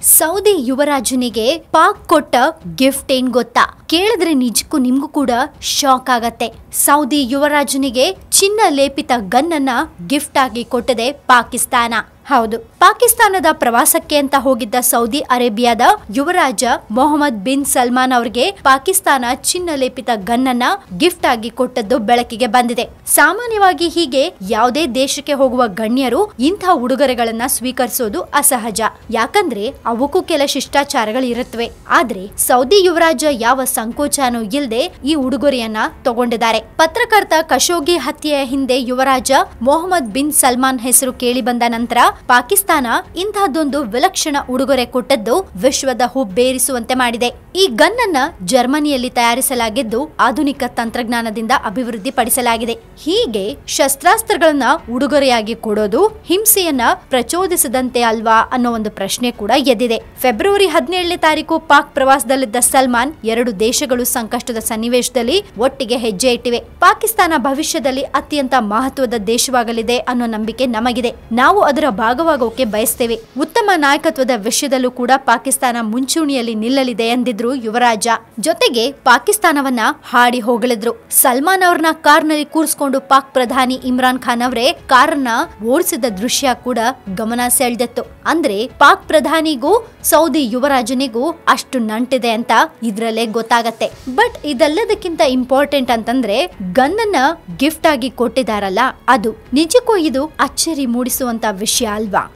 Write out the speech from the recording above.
Saudi ಯುವರಾಜನಿಗೆ Pak ಕೊಟ್ಟ gift ಏನ್ ಗೊತ್ತಾ? ಕೇಳಿದ್ರೆ ನಿಜಕ್ಕೂ ನಿಮ್ಗೂ ಕೂಡ ಶಾಕ್ ಆಗತ್ತೆ. ಸೌದಿ ಯುವರಾಜನಿಗೆ ಚಿನ್ನ ಲೇಪಿತ ಗನ್ನನ್ನ ಗಿಫ್ಟ್ ಆಗಿ ಕೊಟ್ಟದೆ ಪಾಕಿಸ್ತಾನ. ಹೌದು. ಪಾಕಿಸ್ತಾನದ ಪ್ರವಾಸಕ್ಕೆ ಅಂತ ಹೋಗಿದ್ದ ಸೌದಿ ಅರೇಬಿಯಾದ ಯುವರಾಜ ಮೊಹಮ್ಮದ್ ಬಿನ್ ಸಲ್ಮಾನ್ ಅವರಿಗೆ ಪಾಕಿಸ್ತಾನ ಚಿನ್ನ ಲೇಪಿತ ಗನ್ನನ್ನ ಗಿಫ್ಟ್ ಆಗಿ ಕೊಟ್ಟದ್ದು ಬೆಳಕಿಗೆ ಬಂದಿದೆ. ಸಾಮಾನ್ಯವಾಗಿ ಹೀಗೆ ಯಾವುದೇ ದೇಶಕ್ಕೆ ಹೋಗುವ ಗಣ್ಯರು ಇಂಥ ಉಡುಗೊರೆಗಳನ್ನ ಸ್ವೀಕರಿಸೋದು ಅಸಹಜ. ಯಾಕಂದ್ರೆ ಅವಕ್ಕೂ ಕೆಲ ಶಿಷ್ಟಾಚಾರಗಳು ಇರುತ್ತವೆ. ಆದ್ರೆ ಸೌದಿ ಯುವರಾಜ ಯಾವ ಸಂಕೋಚನೂ ಇಲ್ಲದೆ ಈ ಉಡುಗೊರೆಯನ್ನ ತಗೊಂಡಿದ್ದಾರೆ. ಪತ್ರಕರ್ತ ಕಶೋಗಿ ಹತ್ಯೆಯ ಹಿಂದೆ ಯುವರಾಜ ಮೊಹಮ್ಮದ್ ಬಿನ್ ಸಲ್ಮಾನ್ ಹೆಸರು ಕೇಳಿ ಬಂದ ನಂತರ ಪಾಕಿಸ್ತಾನ ಇಂತಹದ್ದೊಂದು ವಿಲಕ್ಷಣ ಉಡುಗೊರೆ ಕೊಟ್ಟದ್ದು ವಿಶ್ವದ ಹುಬ್ಬೇರಿಸುವಂತೆ ಮಾಡಿದೆ. ಈ ಗನ್ ಅನ್ನ ಜರ್ಮನಿಯಲ್ಲಿ ತಯಾರಿಸಲಾಗಿದ್ದು ಆಧುನಿಕ ತಂತ್ರಜ್ಞಾನದಿಂದ ಅಭಿವೃದ್ಧಿಪಡಿಸಲಾಗಿದೆ. ಹೀಗೆ ಶಸ್ತ್ರಾಸ್ತ್ರಗಳನ್ನ ಉಡುಗೊರೆಯಾಗಿ ಕೊಡೋದು ಹಿಂಸೆಯನ್ನ ಪ್ರಚೋದಿಸದಂತೆ ಅಲ್ವಾ ಅನ್ನೋ ಒಂದು ಪ್ರಶ್ನೆ ಕೂಡ ಎದ್ದಿದೆ. ಫೆಬ್ರವರಿ ಹದಿನೇಳನೇ ತಾರೀಕು ಪಾಕ್ ಪ್ರವಾಸದಲ್ಲಿದ್ದ ಸಲ್ಮಾನ್ ಎರಡು ದೇಶಗಳು ಸಂಕಷ್ಟದ ಸನ್ನಿವೇಶದಲ್ಲಿ ಒಟ್ಟಿಗೆ ಹೆಜ್ಜೆ ಇಟ್ಟಿವೆ. ಪಾಕಿಸ್ತಾನ ಭವಿಷ್ಯದಲ್ಲಿ ಅತ್ಯಂತ ಮಹತ್ವದ ದೇಶವಾಗಲಿದೆ ಅನ್ನೋ ನಂಬಿಕೆ ನಮಗಿದೆ. ನಾವು ಅದರ ಭಾಗವಾಗೋಕೆ ಬಯಸ್ತೇವೆ. ಉತ್ತಮ ನಾಯಕತ್ವದ ವಿಷಯದಲ್ಲೂ ಕೂಡ ಪಾಕಿಸ್ತಾನ ಮುಂಚೂಣಿಯಲ್ಲಿ ನಿಲ್ಲಲಿದೆ ಎಂದಿದ್ರು ಯುವರಾಜ. ಜೊತೆಗೆ ಪಾಕಿಸ್ತಾನವನ್ನ ಹಾಡಿ ಹೋಗಲಿದ್ರು. ಸಲ್ಮಾನ್ ಅವ್ರನ್ನ ಕಾರ್ನಲ್ಲಿ ಕೂರಿಸಿಕೊಂಡು ಪಾಕ್ ಪ್ರಧಾನಿ ಇಮ್ರಾನ್ ಖಾನ್ ಅವರೇ ಕಾರನ್ನ ಓಡಿಸಿದ ದೃಶ್ಯ ಕೂಡ ಗಮನ ಸೆಳೆದಿತ್ತು. ಅಂದ್ರೆ ಪಾಕ್ ಪ್ರಧಾನಿಗೂ ಸೌದಿ ಯುವರಾಜನಿಗೂ ಅಷ್ಟು ನಂಟಿದೆ ಅಂತ ಇದ್ರಲ್ಲೇ ಗೊತ್ತಾಗತ್ತೆ. ಬಟ್ ಇದೆಲ್ಲದಕ್ಕಿಂತ ಇಂಪಾರ್ಟೆಂಟ್ ಅಂತಂದ್ರೆ ಗನ್ ಅನ್ನ ಗಿಫ್ಟ್ ಆಗಿ ಕೊಟ್ಟಿದಾರಲ್ಲ ಅದು. ನಿಜಕ್ಕೂ ಇದು ಅಚ್ಚರಿ ಮೂಡಿಸುವಂತ ವಿಷಯ ಅಲ್ವಾ